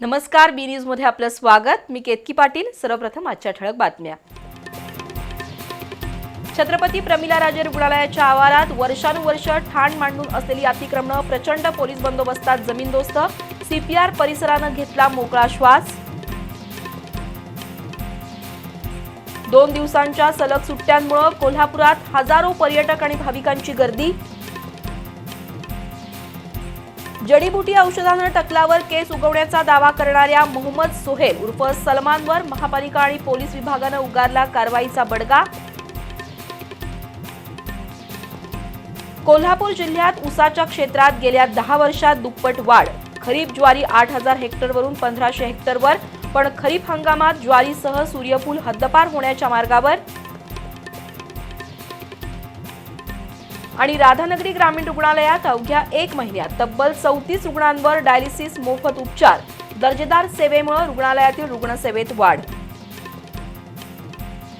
नमस्कार बी न्यूजमध्ये आपलं स्वागत. मी केतकी पाटील. सर्वप्रथम आजच्या ठळक बातम्या. छत्रपती प्रमिला राजे रुग्णालयाच्या आवारात वर्षानुवर्ष ठाण मांडून असलेली अतिक्रमण प्रचंड पोलीस बंदोबस्तात जमीनदोस्त. सीपीआर परिसरानं घेतला मोकळा श्वास. दोन दिवसांच्या सलग सुट्ट्यांमुळे कोल्हापुरात हजारो पर्यटक आणि भाविकांची गर्दी. जडीबुटी औषधानं टकलावर केस उगवण्याचा दावा करणाऱ्या मोहम्मद सोहेल उर्फ सलमानवर महापालिका आणि पोलीस विभागानं उगारला कारवाईचा बडगा. कोल्हापूर जिल्ह्यात उसाच्या क्षेत्रात गेल्या दहा वर्षात दुप्पट वाढ. खरीप ज्वारी आठ हजार हेक्टरवरून पंधराशे हेक्टरवर पण खरीप हंगामात ज्वारीसह सूर्यफूल हद्दपार होण्याच्या मार्गावर आणि राधानगरी ग्रामीण रुग्णालयात अवघ्या एक महिन्यात तब्बल चौतीस रुग्णांवर डायलिसिस मोफत उपचार. दर्जेदार सेवेमुळे रुग्णालयातील रुग्णसेवेत वाढ.